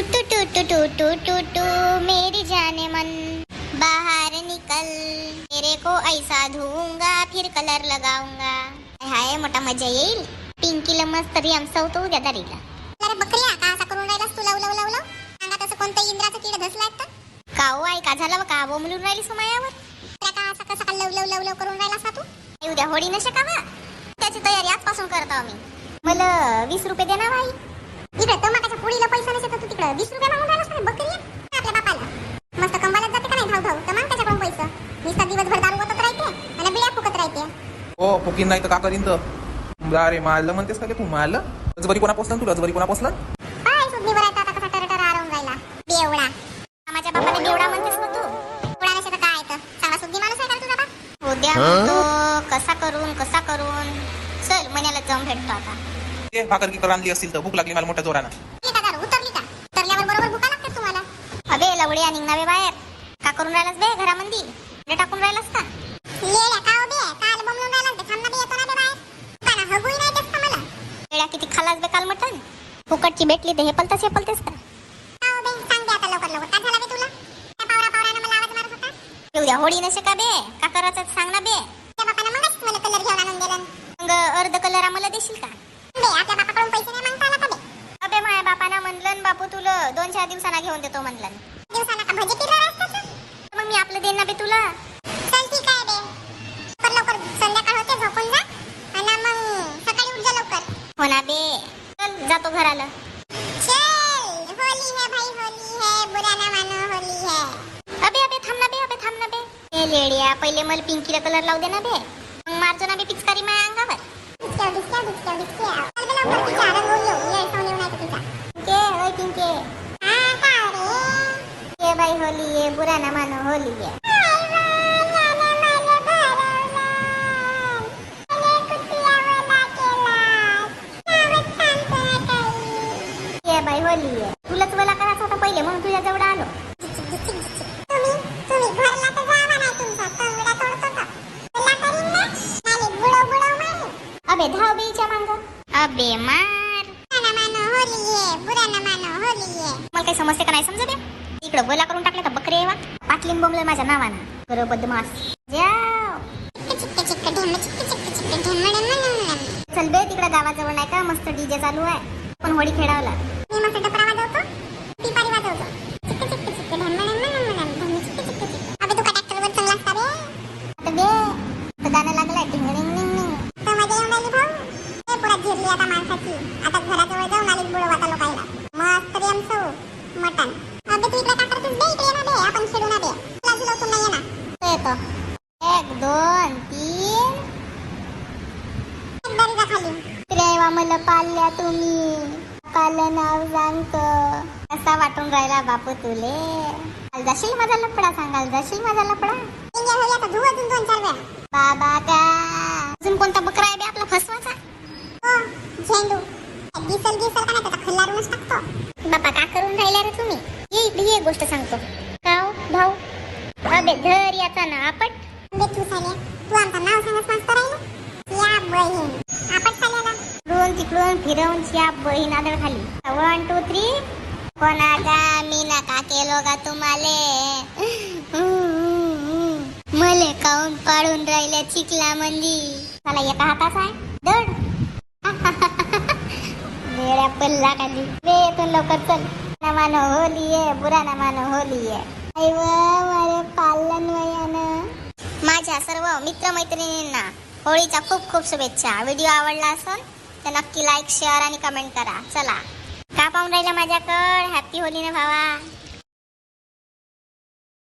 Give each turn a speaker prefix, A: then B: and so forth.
A: To टू टू टू टू टू टू मेरी जाने मन। बाहर निकल तेरे को ऐसा धुवूंगा फिर कलर लगाऊंगा। हाय मोठा मजा येईल। पिंकीला मस्त रियामसवतो उद्या दारीला। अरे बकरिया का असा करून राहिलास तू लव लव लव लव कोणतं इंद्राचं किड धसलाय का काऊ आई का झालं? का बोंबलून राहिली सुमायावर त्या का असा कसा लव लव लव लव करून राहिलास का तू? उद्या होळी नशे का? त्याची तयारी आजपासून करत मी मला वीस रुपये दे ना बाई इकडे टमाटाच्या पोळीला पैसा नसेल तर वीस रुपये मागून राहिलास नाही बकरी आहे? आपल्या बापाला. मस्त कंबालात जाते का नाही धाव धाव तर माग त्याच्याकडून पैसा. नुसता दिवसभर दारू राहते आणि बिड्या फुकत राहते.
B: हो फुकीन नाही तर का करीन तर? अरे मारलं म्हणतेस का तू? मारलं अजबरी कोणा पोचलं तुला अजबरी कोणा पोचलं
A: काय आता कसा टरटर आरवून राहिला. बेवडा माझ्या बापाने बेवडा म्हणतेस ना तू? बेवडा नसेल तर काय आहे तर? चांगला सुद्धी माणूस आहे का रे तुझा बाप? उद्या म्हणतो कसा करून कसा करून? चल मण्याला जाऊन भेटतो आता.
B: ते भाकर की आणली असतील तर. भूक लागली मला मोठ्या जोरानं
A: ठीक आहे दारू उतरली का उतरल्यावर बरोबर भुका लागतात तुम्हाला लवड्या निघणावे बाहेर. का करून राहिलास बे घरामंदी? ले टाकून राहिलास का? लेल्या का बे? काल बमलून राहिलास बे थांबना बे येतो ना बे बाहेर. काना हगुई नाही देत का मला? लेल्या किती खालास बे काल मटण? फुकटची भेटली तर हे पलताच हे पलतेस का? का बे सांग बे आता लवकर लवकर. काय झालं बे तुला? त्या पावरा पावरानं मला आवाज मारत होता? उद्या होळी नसे का बे? का करायचं सांग ना बे. त्या बापानं मगच मला कलर घेऊन आणून दिला. मग अर्ध कलर आम्हाला देशील का? बे आपल्या बापाकडून पैसे नाही मागता आला का बे? अबे माझ्या बापानं म्हणलं बापू तुला दोन चार दिवसांना घेऊन देतो म्हणलं दिवसांना का भजी मग मी आपलं देईन ना बे तुला. चल ठीक आहे बे. लवकर लवकर संध्याकाळ होते झोपून जा. आणि मग सकाळी उठ जा लवकर. हो ना बे. चल जातो घराला. चल होली है भाई होली है. बुरा ना मानो होली है. अबे अबे थांब ना बे अबे थांब ना बे. ए लेड्या पहिले मला पिंकीला कलर लावू दे ना बे. मग मारतो ना बे पिचकारी माझ्या अंगावर. डिस्क्या डिस्क्या डिस्क्या डिस्क्या चल बे लवकर तिच्या येऊ ये सोने नाही तिचा पिंके ओय पिंके हा का रे ये बाई होली ये बुरा ना मानो होली है बाई होली आहे. तुलाच मला करायचं होतं पहिले म्हणून तुझ्या जवळ आलो. अबे धाव बेच्या मांग. अबे मार. मला काही समजते का नाही समजते इकडं बोला करून टाकले का बकरी वा. पाटलीन बोंबलं माझ्या नावानं. खरं बदमास चल बे तिकडं गावाजवळ नाही का? मस्त डीजे चालू आहे. पण होळी खेळावला. आता बे आता गाणं लागलंय. टिंग टिंग टिंग टिंग तर मजा येऊन राहिली भाऊ. ते पुरा झिरली आता माणसाची. आता घराजवळ जाऊन आली येतो एक दोन तीन. रेवा मला पाळल्या तुम्ही. काल नाव सांगत. वाटून राहिला बापू तुले. जाशील माझा लपडा सांगाल जाशील माझा लपडा? बाबा का अजून कोणता बकरा आहे आपला फसवाचा हो झेंडू. दिसल दिसल का नाही त्याचा खल्लारूनच टाकतो. बापा का करून राहिल्या रे तुम्ही? ये गोष्ट सांगतो काव भाऊ अबे धर याचा ना आपट बे तू साल्या तू आमचं नाव सांगत मस्त राहिलं या बहीण आपण साल्याला इकडून तिकडून फिरवून या बहीण आदळ खाली वन टू थ्री कोणाचा मी नका केलो का तुम्हाले मले काऊन पाडून राहिल्या चिकला मंदी मला एका हाताच आहे दड वेळ्या पल्ला खाली वेतून लवकर चल ना होली आहे बुरा ना होली आहे अरे व मारे पालन वयानं माझ्या सर्व मित्रमैत्रिणींना होळीच्या खूप खूप शुभेच्छा. व्हिडिओ आवडला असेल तर नक्की लाईक शेअर आणि कमेंट करा. चला का पाहून राहिला माझ्याकडं. हॅप्पी होली ना भावा.